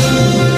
Thank you.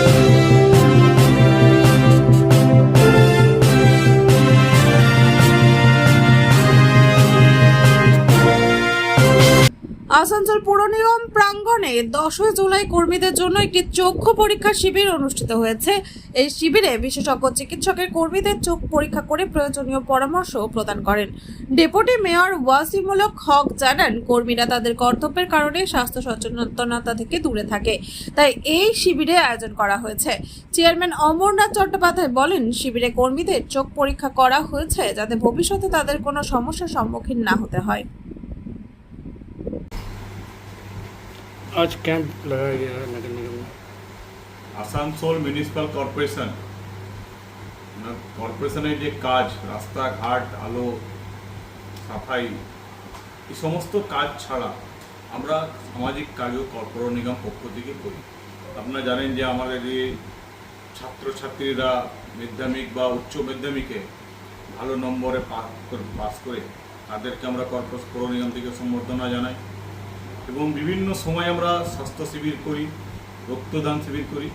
Asansol পুর নিগম প্রাঙ্গণে দশই জুলাই কর্মীদের জন্য একটি চক্ষু পরীক্ষা শিবির অনুষ্ঠিত হয়েছে। এই শিবিরে বিশেষজ্ঞ চিকিৎসকের কর্মীদের চোখ পরীক্ষা করে প্রয়োজনীয় পরামর্শ প্রদান করেন। ডেপুটি মেয়র ওয়াসিমুলক হক জানান, কর্মীরা তাদের কর্তব্যের কারণে স্বাস্থ্য সচেতনতা থেকে দূরে থাকে। তাই এই শিবিরে আয়োজন করা হয়েছে। চেয়ারম্যান অমরনাথ চট্টোপাধ্যায় বলেন, শিবিরে কর্মীদের চোখ পরীক্ষা করা হয়েছে যাতে ভবিষ্যতে তাদের কোনো সমস্যার সম্মুখীন না হতে হয়। आज कैंप लगाया गया है नगर निगम में আসানসোল মিউনিসিপ্যাল কর্পোরেশন না, কর্পোরেশনের যে কাজ রাস্তাঘাট আলো সাফাই এই সমস্ত কাজ ছাড়া আমরা সামাজিক কাজও কর্পোর নিগম পক্ষ থেকে করি আপনারা জানেন যে আমাদের যে ছাত্রছাত্রীরা মাধ্যমিক বা উচ্চ মাধ্যমিকে ভালো নম্বরে পাস করে পাস করে তাদেরকে আমরা কর্পোরেট পৌর নিগম থেকে সম্বর্ধনা জানাই এবং বিভিন্ন সময় আমরা স্বাস্থ্য শিবির করি, রক্তদান শিবির করি।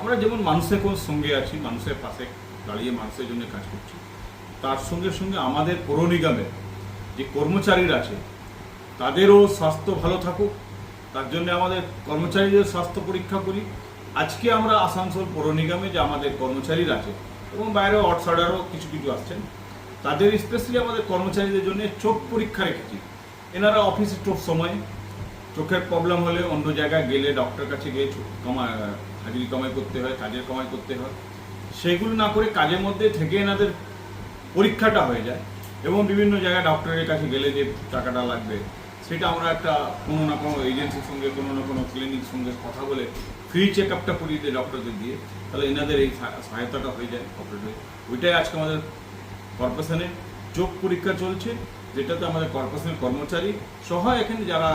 আমরা যেমন মানুষের কোন সঙ্গে আছি, মানুষের পাশে দাঁড়িয়ে মানুষের জন্য কাজ করছি। তার সঙ্গে সঙ্গে আমাদের পৌর নিগমের যে কর্মচারীরা আছে, তাদেরও স্বাস্থ্য ভালো থাকুক। তার জন্য আমাদের কর্মচারীদের স্বাস্থ্য পরীক্ষা করি। আজকে আমরা আসানসোল পৌর নিগমে যে আমাদের কর্মচারীরা আছে এবং বাইরেও আউটসাইডারও কিছু কিছু আসছেন, তাদের স্পেশালি আমাদের কর্মচারীদের জন্য চোখ পরীক্ষা রেখেছি। এনারা অফিসে চোখ সময়, চোখের প্রবলেম হলে অন্য জায়গায় গেলে ডক্টর কাছে গিয়ে চোখ কমা হাজিরি কামাই করতে হয়, কাজের কামাই করতে হয়। সেগুলো না করে কাজের মধ্যে থেকে এনাদের পরীক্ষাটা হয়ে যায় এবং বিভিন্ন জায়গায় ডক্টরের কাছে গেলে যে টাকাটা লাগবে, সেটা আমরা একটা কোনো না কোনো এজেন্সির সঙ্গে, কোনো না কোনো ক্লিনিক সঙ্গে কথা বলে ফ্রি চেক আপটা করিয়ে দিই ডক্টরদের দিয়ে, তাহলে এনাদের এই সহায়তাটা হয়ে যায় অপারেট ওইটাই আজকে আমাদের কর্পোরেশনে চোখ পরীক্ষা চলছে যেটাতে আমাদের কর্পোরেশনের কর্মচারী সহ এখানে যারা